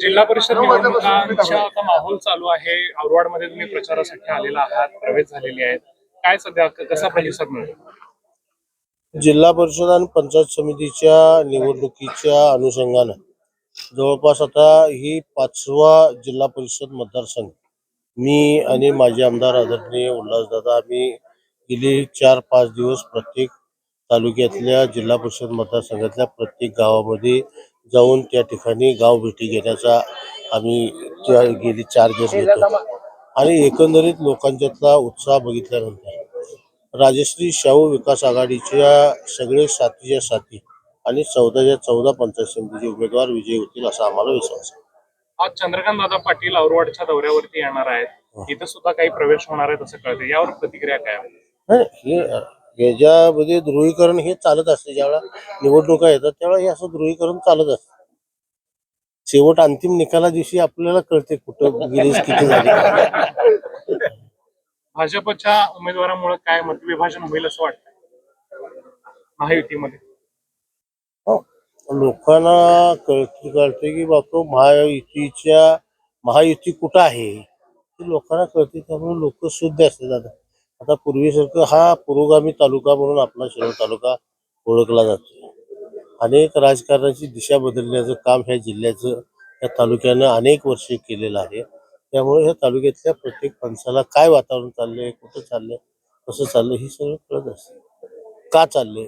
जिल्हा परिषद निवडणुकांचा आता माहोल चालू आहे. औरवाडमध्ये तुम्ही प्रचारासाठी आलेला आहात प्रवेश झालेले आहेत. काय सध्या कसा प्रतिसाद मिळतो जिल्हा परिषद आणि पंचायत समितीच्या निवडणुकीच्या अनुषंगानं जवळपास आता ही पाचवा जिल्हा परिषद मतदारसंघ. मी आणि माझे आमदार आदरणीय उल्हासदादा आम्ही गेली चार पाच दिवस प्रत्येक तालुक्यातल्या जिल्हा परिषद मतदारसंघातल्या प्रत्येक गावामध्ये जाऊन त्या ठिकाणी गाव भेटी घेण्याचा आम्ही त्या गेली चार दिवस घेतो आणि एकंदरीत लोकांच्यातला उत्साह बघितल्यानंतर राजश्री शाहू विकास आघाडीच्या सगळे साथीच्या साथी आणि चौदाच्या चौदा पंचायत समितीचे उमेदवार विजयी होतील असा आम्हाला विश्वास आहे. आज चंद्रकांत दादा पाटील औरवाडच्या दौऱ्यावरती येणार आहेत. इथं सुद्धा काही प्रवेश होणार आहेत असं कळतं यावर प्रतिक्रिया काय? नाही, हे याच्यामध्ये ध्रुवीकरण हे चालत असते ज्यावेळेला निवडणुका येतात त्यावेळेला हे असं ध्रुवीकरण चालत असतं. शेवट अंतिम निकाला दिवशी आपल्याला कळते कुठं गिरीज किती झाली. भाजपच्या उमेदवारामुळे काय मतविभाजन होईल असं वाटतं महायुतीमध्ये. हो. लोकांना कळते कळते की बापू महायुतीच्या महायुती कुठं आहे? ते लोकांना कळते त्यामुळे लोक शुद्ध असतात आता. आता पूर्वीसारखं हा पुरोगामी तालुका म्हणून आपला शिरोळ तालुका ओळखला जातो. अनेक राजकारणाची दिशा बदलण्याचं काम ह्या जिल्ह्याचं या तालुक्यानं अनेक वर्षे केलेलं आहे. त्यामुळे ह्या तालुक्यातल्या प्रत्येक माणसाला काय वातावरण चाललंय कुठं चाललंय कसं चाललंय हे सगळं कळत असतं. का चाललंय?